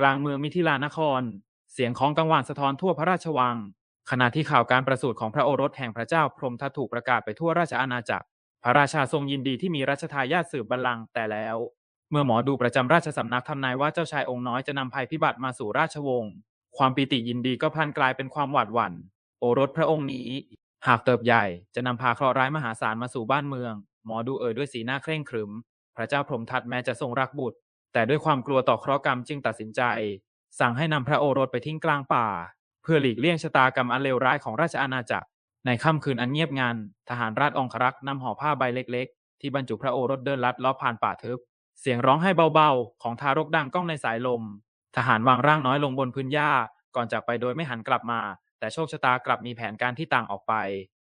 กลางเมืองมิถิลานคร เสียงของกังวานสะท้อนทั่วพระราชวัง ขณะที่ข่าวการประสูติของพระโอรสแห่งพระเจ้าพรหมทัตถูกประกาศไปทั่วราชอาณาจักร พระราชาทรงยินดีที่มีรัชทายาทสืบบัลลังก์แต่แล้ว เมื่อหมอดูประจำราชสำนักทำนายว่าเจ้าชายองค์น้อยจะนำภัยพิบัติมาสู่ราชวงศ์ความปิติยินดีก็พลันกลายเป็นความหวาดหวั่น โอรสพระองค์นี้ หากเติบใหญ่จะนำพาเคราะห์ร้ายมหาศาลมาสู่บ้านเมือง หมอดูเอ่ยด้วยสีหน้าเคร่งครึม พระเจ้าพรหมทัตแม้จะทรงรักบุตร แต่ด้วยความกลัวต่อเคราะห์กรรมจึงตัดสินใจ สั่งให้นำพระโอรสไปทิ้งกลางป่า เพื่อหลีกเลี่ยงชะตากรรมอันเลวร้ายของราชอาณาจักร ในค่ำคืนอันเงียบงันทหารราชองครักษ์นำห่อผ้าใบเล็กๆ ที่บรรจุพระโอรสเดินลัดลาะผ่านป่าทึบ เสียงร้องไห้เบาๆ ของทารกดังก้องในสายลม ทหารวางร่างน้อยลงบนพื้นหญ้าก่อนจากไปโดยไม่หันกลับมา แต่โชคชะตากลับมีแผนการที่ต่างออกไป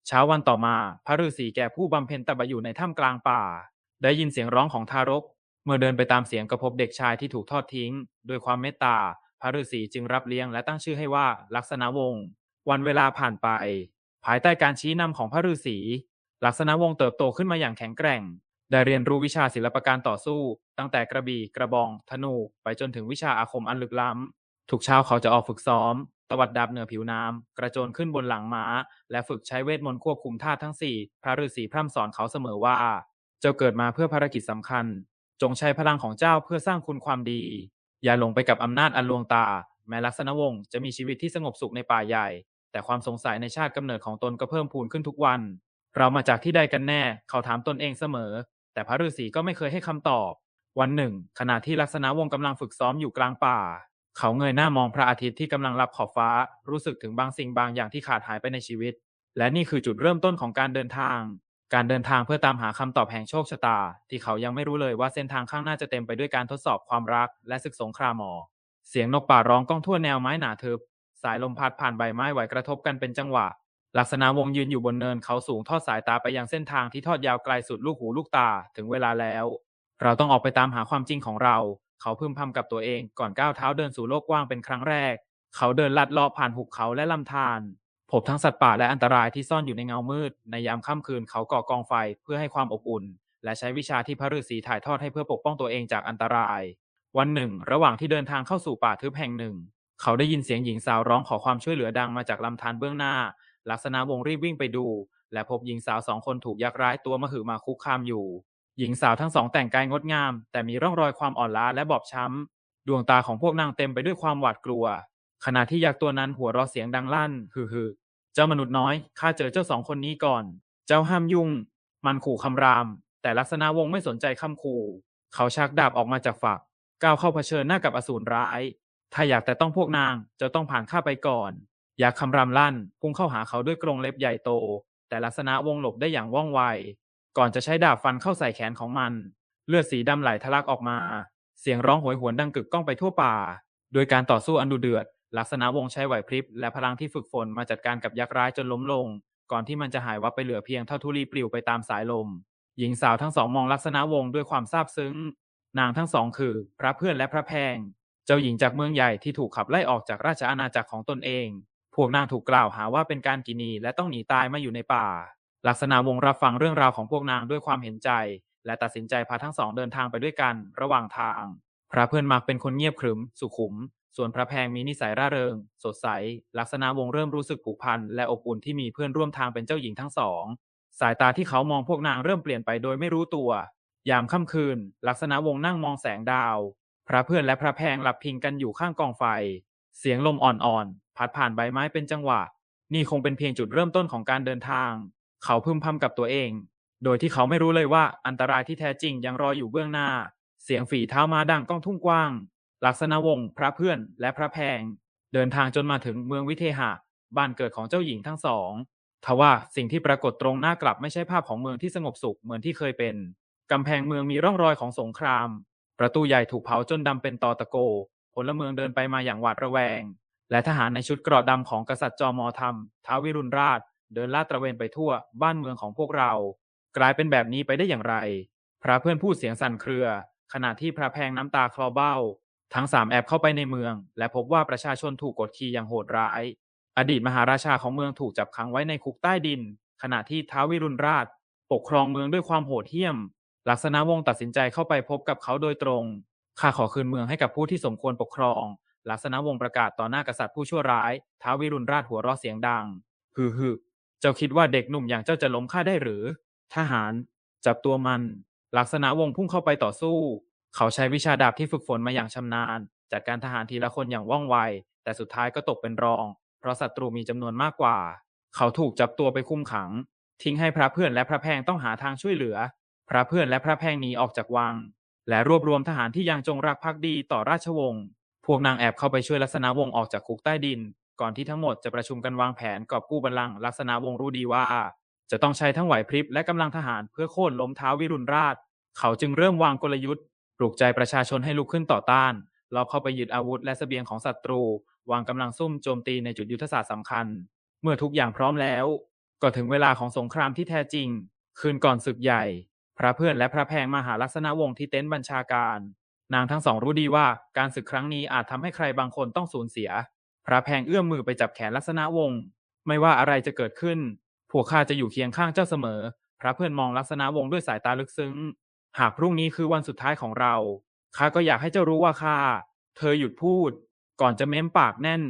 เช้าวันต่อมา พระฤาษีแก่ผู้บำเพ็ญตบะอยู่ในถ้ำกลางป่า ได้ยินเสียงร้องของทารก เมื่อเดินไปตามเสียงก็พบเด็กชายที่ถูกทอดทิ้งด้วยความเมตตา พระฤาษีจึงรับเลี้ยงและตั้งชื่อให้ว่าลักษณะวงศ์ วันเวลาผ่านไป ภายใต้การชี้นำของพระฤาษี ลักษณะวงศ์เติบโตขึ้นมาอย่างแข็งแกร่ง ได้เรียนรู้วิชาศิลปการต่อสู้ ตั้งแต่กระบี่ กระบอง ธนู ไปจนถึงวิชาอาคมอันลึกล้ำ ทุกเช้าเขาจะออกฝึกซ้อม ตวัดดาบเหนือผิวน้ำ กระโจนขึ้นบนหลังม้า และฝึกใช้เวทมนต์ควบคุมธาตุทั้งสี่ พระฤาษีพร่ำสอนเขาเสมอว่า เจ้าเกิดมาเพื่อภารกิจสำคัญ จงใช้พลังของเจ้าเพื่อสร้างคุณความดี อย่าหลงไปกับอำนาจอันลวงตา แม้ลักษณะวงศ์จะมีชีวิตที่สงบสุขในป่าใหญ่ แต่ความสงสัยในชาติกำเนิดของตนก็เพิ่มพูนขึ้นทุกวัน เรามาจากที่ใดกันแน่ เขาถามตนเองเสมอ แต่พระฤาษีก็ไม่เคยให้คำตอบ วันหนึ่ง ขณะที่ลักษณะวงศ์กำลังฝึกซ้อมอยู่กลางป่า เขาเงยหน้ามองพระอาทิตย์ที่กำลังลับขอบฟ้า รู้สึกถึงบางสิ่งบางอย่างที่ขาดหายไปในชีวิต และนี่คือจุดเริ่มต้นของการเดินทาง การเดินทางเพื่อตามหาคำตอบแห่งโชคชะตา ที่เขายังไม่รู้เลยว่าเส้นทางข้างหน้าจะเต็มไปด้วยการทดสอบความรักและศึกสงครามหมอ เสียงนกป่าร้องก้องทั่วแนวไม้หนาทึบ สายลมพัดผ่านใบไม้ไหวกระทบกันเป็นจังหวะ ลักษณะวงยืนอยู่บนเนินเขาสูงทอดสายตาไปยังเส้นทางที่ทอดยาวไกลสุดลูกหูลูกตาถึงเวลาแล้ว เราต้องออกไปตามหาความจริงของเรา เขาพึมพำกับตัวเองก่อนก้าวเท้าเดินสู่โลกกว้างเป็นครั้งแรก เขาเดินลัดเลาะผ่านหุบเขาและลำธาร พบทั้งสัตว์ป่าและอันตรายที่ซ่อนอยู่ในเงามืด ในยามค่ำคืนเขาก่อกองไฟเพื่อให้ความอบอุ่น และใช้วิชาที่พระฤาษีถ่ายทอดให้เพื่อปกป้องตัวเองจากอันตราย วันหนึ่ง ระหว่างที่เดินทางเข้าสู่ป่าทึบแห่งหนึ่ง เขาได้ยินเสียงหญิงสาวร้องขอความช่วยเหลือดังมาจากลำธารเบื้องหน้า ลักษณะวงรีบวิ่งไปดู และพบหญิงสาวสองคนถูกยักษ์ร้ายตัวมหึมาคุกคามอยู่ หญิงสาวทั้งสองแต่งกายงดงาม แต่มีร่องรอยความอ่อนล้าและบอบช้ำ ดวงตาของพวกนางเต็มไปด้วยความหวาดกลัว ขณะที่ยักษ์ตัวนั้นหัวเราะเสียงดังลั่นฮือฮือ เจ้ามนุษย์น้อย ข้าเจอเจ้าสองคนนี้ก่อน เจ้าห้ามยุ่ง มันขู่คำราม แต่ลักษณะวงไม่สนใจคำขู่ เขาชักดาบออกมาจากฝัก ก้าวเข้าเผชิญหน้ากับอสูรร้าย ถ้าอยากแต่ต้องพวกนางจะต้องผ่านข้าไปก่อน อยากคำรามลั่น พุ่งเข้าหาเขาด้วยกรงเล็บใหญ่โต แต่ลักษณะวงหลบได้อย่างว่องไว ก่อนจะใช้ดาบฟันเข้าใส่แขนของมัน เลือดสีดำไหลทะลักออกมา เสียงร้องโหยหวนดังกึกก้องไปทั่วป่า โดยการต่อสู้อันดุเดือด ลักษณะวงใช้ไหวพริบและพลังที่ฝึกฝนมาจัดการกับยักษ์ร้ายจนล้มลง ก่อนที่มันจะหายวับไปเหลือเพียงเท่าธุลีปลิวไปตามสายลม หญิงสาวทั้งสองมองลักษณะวงด้วยความซาบซึ้ง นางทั้งสองคือ พระเพื่อนและพระแพง เจ้าหญิงจากเมืองใหญ่ที่ถูกขับไล่ออกจากราชอาณาจักรของตนเอง พวกนางถูกกล่าวหาว่าเป็นการกินีและต้องหนีตายมาอยู่ในป่า ลักษณะวงรับฟังเรื่องราวของพวกนางด้วยความเห็นใจ และตัดสินใจพาทั้งสองเดินทางไปด้วยกัน ระหว่างทาง พระเพื่อนมักเป็นคนเงียบขรึม สุขุม ส่วนพระแพงมีนิสัยร่าเริง สดใส ลักษณะวงเริ่มรู้สึกผูกพันและอบอุ่นที่มีเพื่อนร่วมทางเป็นเจ้าหญิงทั้งสอง สายตาที่เขามองพวกนางเริ่มเปลี่ยนไปโดยไม่รู้ตัว ยามค่ำคืน ลักษณะวงนั่งมองแสงดาว พระเพื่อนและพระแพงหลับพิงกันอยู่ข้างกองไฟ เสียงลมอ่อนๆพัดผ่านใบไม้เป็นจังหวะ นี่คงเป็นเพียงจุดเริ่มต้นของการเดินทาง เขาพึมพำกับตัวเอง โดยที่เขาไม่รู้เลยว่าอันตรายที่แท้จริงยังรออยู่เบื้องหน้า เสียงฝีเท้ามาดังก้องทุ่งกว้าง ลักษณะวงศ์พระเพื่อนและพระแพง เดินทางจนมาถึงเมืองวิเทหะบ้านเกิดของเจ้าหญิงทั้งสองทว่าสิ่งที่ปรากฏตรงหน้ากลับไม่ใช่ภาพของเมืองที่สงบสุขเหมือนที่เคยเป็น กำแพงเมืองมีร่องรอยของสงคราม ประตูใหญ่ถูกเผาจนดำเป็นตอตะโกพลเมืองเดินไปมาอย่างหวาดระแวง และทหารในชุดเกราะดำของกษัตริย์จอมอธรรมท้าววิรุณราช เดินลาดตระเวนไปทั่วบ้านเมืองของพวกเรา กลายเป็นแบบนี้ไปได้อย่างไร พระเพื่อนพูดเสียงสั่นเครือ ขณะที่พระแพงน้ำตาคลอเบ้า ทั้งสามแอบเข้าไปในเมือง และพบว่าประชาชนถูกกดขี่อย่างโหดร้าย อดีตมหาราชาของเมืองถูกจับขังไว้ในคุกใต้ดิน ขณะที่ท้าววิรุณราช ปกครองเมืองด้วยความโหดเหี้ยม ลักษณะวงศ์ตัดสินใจเข้าไปพบกับเขาโดยตรง ข้าขอคืนเมืองให้กับผู้ที่สมควรปกครอง ลักษณะวงศ์ประกาศต่อหน้ากษัตริย์ผู้ชั่วร้าย ท้าววิรุณราชหัวเราะเสียงดัง ฮือฮือเจ้าคิดว่าเด็กหนุ่มอย่างเจ้าจะล้มข้าได้หรือ ทหาร จับตัวมัน ลักษณะวงศ์พุ่งเข้าไปต่อสู้ เขาใช้วิชาดาบที่ฝึกฝนมาอย่างชำนาญ จัดการทหารทีละคนอย่างว่องไว แต่สุดท้ายก็ตกเป็นรอง เพราะศัตรูมีจำนวนมากกว่า เขาถูกจับตัวไปคุมขัง ทิ้งให้พระเพื่อนและพระแพงต้องหาทางช่วยเหลือ พระเพื่อนและพระแพงหนีออกจากวัง และรวบรวมทหารที่ยังจงรักภักดีต่อราชวงศ์พวกนางแอบเข้าไปช่วยลักษณะวงศ์ออกจากคุกใต้ดิน ก่อนที่ทั้งหมดจะประชุมกันวางแผนกอบกู้บัลลังก์ลักษณะวงศ์รู้ดีว่า จะต้องใช้ทั้งไหวพริบและกำลังทหารเพื่อโค่นล้มท้าววิรุณราช เขาจึงเริ่มวางกลยุทธ์ ปลุกใจประชาชนให้ลุกขึ้นต่อต้านลอบเข้าไปยึดอาวุธและเสบียงของศัตรู วางกำลังซุ่มโจมตีในจุดยุทธศาสตร์สำคัญ เมื่อทุกอย่างพร้อมแล้ว ก็ถึงเวลาของสงครามที่แท้จริง คืนก่อนศึกใหญ่ พระเพื่อนและพระแพงมาหาลักษณะวงศ์ที่เต็นท์บัญชาการ นางทั้งสองรู้ดีว่าการศึกครั้งนี้อาจทำให้ใครบางคนต้องสูญเสีย พระแพงเอื้อมมือไปจับแขนลักษณะวงศ์ไม่ว่าอะไรจะเกิดขึ้น พวกข้าจะอยู่เคียงข้างเจ้าเสมอ พระเพื่อนมองลักษณะวงศ์ด้วยสายตาลึกซึ้ง หากพรุ่งนี้คือวันสุดท้ายของเราข้าก็อยากให้เจ้ารู้ว่าข้าเธอหยุดพูด ก่อนจะเม้มปากแน่น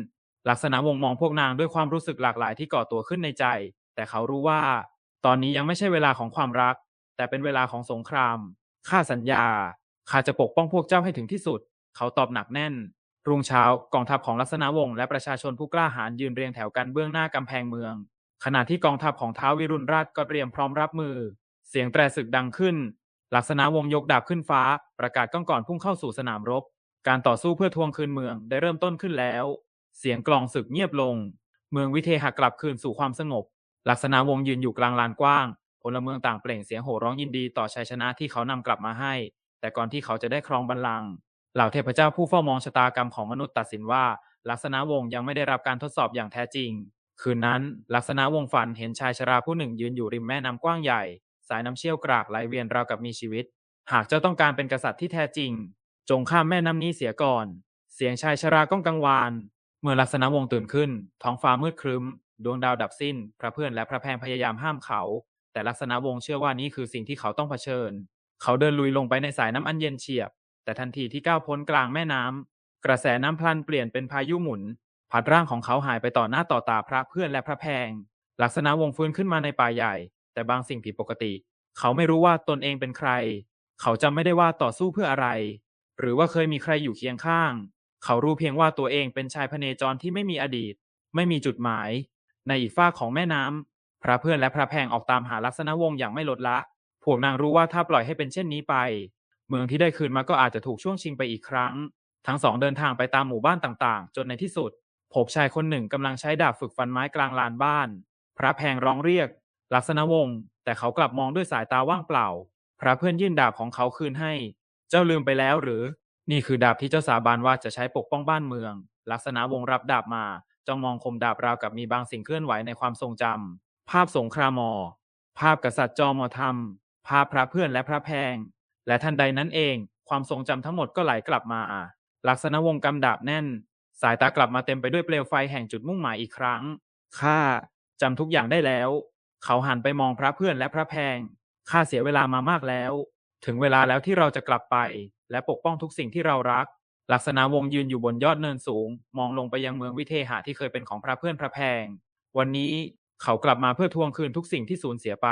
ลักษณะวงศ์มองพวกนางด้วยความรู้สึกหลากหลายที่ก่อตัวขึ้นในใจ แต่เขารู้ว่า ตอนนี้ยังไม่ใช่เวลาของความรัก แต่เป็นเวลาของสงครามข้าสัญญาข้าจะปกป้องพวกเจ้าให้ถึงที่สุด เขาตอบหนักแน่น รุ่งเช้ากองทัพของลักษณะวงศ์และประชาชนผู้กล้าหาญยืนเรียงแถวกันเบื้องหน้ากำแพงเมือง ขณะที่กองทัพของท้าววิรุณราชก็เตรียมพร้อมรับมือ เสียงแตรศึกดังขึ้น ลักษณะวงยกดาบขึ้นฟ้า ประกาศก้องก่อนพุ่งเข้าสู่สนามรบ การต่อสู้เพื่อทวงคืนเมืองได้เริ่มต้นขึ้นแล้ว เสียงกลองศึกเงียบลง เมืองวิเทหะกลับคืนสู่ความสงบ ลักษณะวงยืนอยู่กลางลานกว้างพลเมืองต่างเปล่งเสียงโห่ร้องยินดีต่อชัยชนะที่เขานำกลับมาให้ แต่ก่อนที่เขาจะได้ครองบัลลังก์เหล่าเทพเจ้าผู้เฝ้ามองชะตากรรมของมนุษย์ตัดสินว่า ลักษณะวงยังไม่ได้รับการทดสอบอย่างแท้จริง คืนนั้น ลักษณะวงฝันเห็นชายชราผู้หนึ่งยืนอยู่ริมแม่น้ำกว้างใหญ่ สายน้ำเชี่ยวกรากไหลเวียนราวกับมีชีวิต หากเจ้าต้องการเป็นกษัตริย์ที่แท้จริง จงข้ามแม่น้ำนี้เสียก่อน เสียงชายชราก้องกังวาน เมื่อลักษณะวงตื่นขึ้น ท้องฟ้ามืดครึ้ม ดวงดาวดับสิ้น พระเพื่อนและพระแพงพยายามห้ามเขา แต่ลักษณะวงเชื่อว่านี้คือสิ่งที่เขาต้องเผชิญ เขาเดินลุยลงไปในสายน้ำอันเย็นเฉียบ แต่ทันทีที่ก้าวพ้นกลางแม่น้ำกระแสน้ำพลันเปลี่ยนเป็นพายุหมุนพัดร่างของเขาหายไปต่อหน้าต่อตาพระเพื่อนและพระแพงลักษณะวงฟื้นขึ้นมาในป่าใหญ่ แต่บางสิ่งผิดปกติ เขาไม่รู้ว่าตนเองเป็นใคร เขาจำไม่ได้ว่าต่อสู้เพื่ออะไร หรือว่าเคยมีใครอยู่เคียงข้าง เขารู้เพียงว่าตัวเองเป็นชายพเนจรที่ไม่มีอดีต ไม่มีจุดหมาย ในอีกฝ้าของแม่น้ำพระเพื่อนและพระแพงออกตามหาลักษณะวงศ์อย่างไม่ลดละพวกนางรู้ว่าถ้าปล่อยให้เป็นเช่นนี้ไป เมืองที่ได้คืนมาก็อาจจะถูกช่วงชิงไปอีกครั้ง ทั้งสองเดินทางไปตามหมู่บ้านต่างๆ จนในที่สุดพบชายคนหนึ่งกำลังใช้ดาบฝึกฟันไม้กลางลานบ้าน พระแพงร้องเรียก ลักษณะวงศ์แต่เขากลับมองด้วยสายตาว่างเปล่า พระเพื่อนยื่นดาบของเขาคืนให้ เจ้าลืมไปแล้วหรือ นี่คือดาบที่เจ้าสาบานว่าจะใช้ปกป้องบ้านเมือง ลักษณะวงศ์รับดาบมาจ้องมองคมดาบราวกับมีบางสิ่งเคลื่อนไหวในความทรงจำภาพสงครามอ ภาพกษัตริย์จอมอธรรม ภาพพระเพื่อนและพระแพง และทันใดนั้นเอง ความทรงจำทั้งหมดก็ไหลกลับมา ลักษณะวงศ์กำดาบแน่น สายตากลับมาเต็มไปด้วยเปลวไฟแห่งจุดมุ่งหมายอีกครั้งข้าจำทุกอย่างได้แล้ว เขาหันไปมองพระเพื่อนและพระแพง ข้าเสียเวลามามากแล้ว ถึงเวลาแล้วที่เราจะกลับไป และปกป้องทุกสิ่งที่เรารัก ลักษณะวงยืนอยู่บนยอดเนินสูง มองลงไปยังเมืองวิเทหะที่เคยเป็นของพระเพื่อนพระแพง วันนี้เขากลับมาเพื่อทวงคืนทุกสิ่งที่สูญเสียไป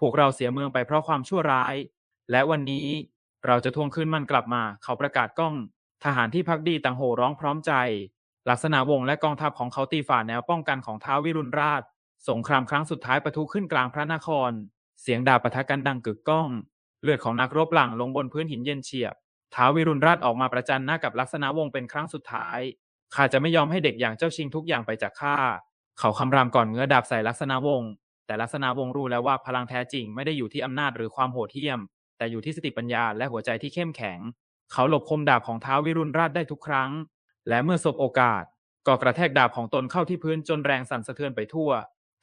พวกเราเสียเมืองไปเพราะความชั่วร้าย และวันนี้เราจะทวงคืนมันกลับมา เขาประกาศก้อง ทหารที่พักดีต่างโห่ร้องพร้อมใจ ลักษณะวงและกองทัพของเขาตีฝ่าแนวป้องกันของท้าววิรุณราช สงครามครั้งสุดท้ายประทุขึ้นกลางพระนคร เสียงดาบปะทะกันดังกึกก้อง เลือดของนักรบหลั่งลงบนพื้นหินเย็นเฉียบท้าววิรุณราชออกมาประจันหน้ากับลักษณะวงศ์เป็นครั้งสุดท้ายข้าจะไม่ยอมให้เด็กอย่างเจ้าชิงทุกอย่างไปจากข้าเขาคำรามก่อนเงื้อดาบใส่ลักษณะวงศ์แต่ลักษณะวงศ์รู้แล้วว่าพลังแท้จริงไม่ได้อยู่ที่อำนาจหรือความโหดเหี้ยม แต่อยู่ที่สติปัญญาและหัวใจที่เข้มแข็ง เขาหลบคมดาบของท้าววิรุณราชได้ทุกครั้ง และเมื่อสบโอกาส ก็กระแทกดาบของตนเข้าที่พื้นจนแรงสั่นสะเทือนไปทั่ว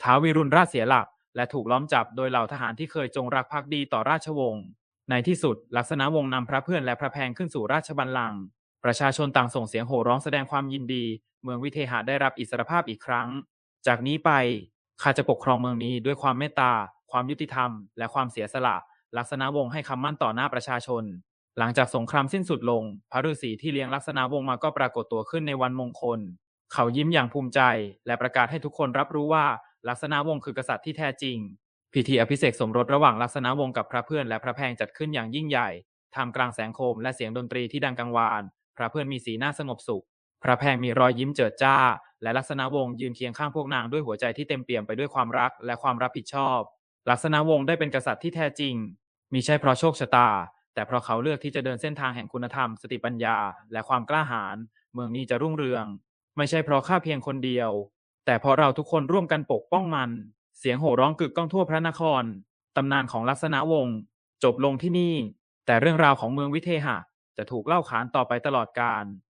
ท้าววิรุณราชเสียหลัก และถูกล้อมจับโดยเหล่าทหารที่เคยจงรักภักดีต่อราชวงศ์ในที่สุด ลักษณะวงศ์นำพระเพื่อนและพระแพงขึ้นสู่ราชบัลลังก์ประชาชนต่างส่งเสียงโห่ร้องแสดงความยินดี เมืองวิเทหะได้รับอิสรภาพอีกครั้ง จากนี้ไปข้าจะปกครองเมืองนี้ด้วยความเมตตา ความยุติธรรม และความเสียสละ ลักษณะวงศ์ให้คำมั่นต่อหน้าประชาชน หลังจากสงครามสิ้นสุดลง พระฤาษีที่เลี้ยงลักษณะวงศ์มาก็ปรากฏตัวขึ้นในวันมงคล เขายิ้มอย่างภูมิใจ และประกาศให้ทุกคนรับรู้ว่า ลักษณะวงศ์คือกษัตริย์ที่แท้จริง พิธีอภิเษกสมรสระหว่างลักษณะวงศ์กับพระเพื่อนและพระแพงจัดขึ้นอย่างยิ่งใหญ่ท่ามกลางแสงโคมและเสียงดนตรีที่ดังกังวาน พระเพื่อนมีสีหน้าสงบสุข พระแพงมีรอยยิ้มเจิดจ้า และลักษณะวงศ์ยืนเคียงข้างพวกนางด้วยหัวใจที่เต็มเปี่ยมไปด้วยความรักและความรับผิดชอบ ลักษณะวงศ์ได้เป็นกษัตริย์ที่แท้จริงมิใช่เพราะโชคชะตา แต่เพราะเขาเลือกที่จะเดินเส้นทางแห่งคุณธรรม สติปัญญา และความกล้าหาญ เมืองนี้จะรุ่งเรือง ไม่ใช่เพราะข้าเพียงคนเดียว แต่พอเราทุกคนร่วมกันปกป้องมัน เสียงโห่ร้องกึกก้องทั่วพระนคร ตำนานของลักษณะวงศ์จบลงที่นี่ แต่เรื่องราวของเมืองวิเทหะจะถูกเล่าขานต่อไปตลอดกาล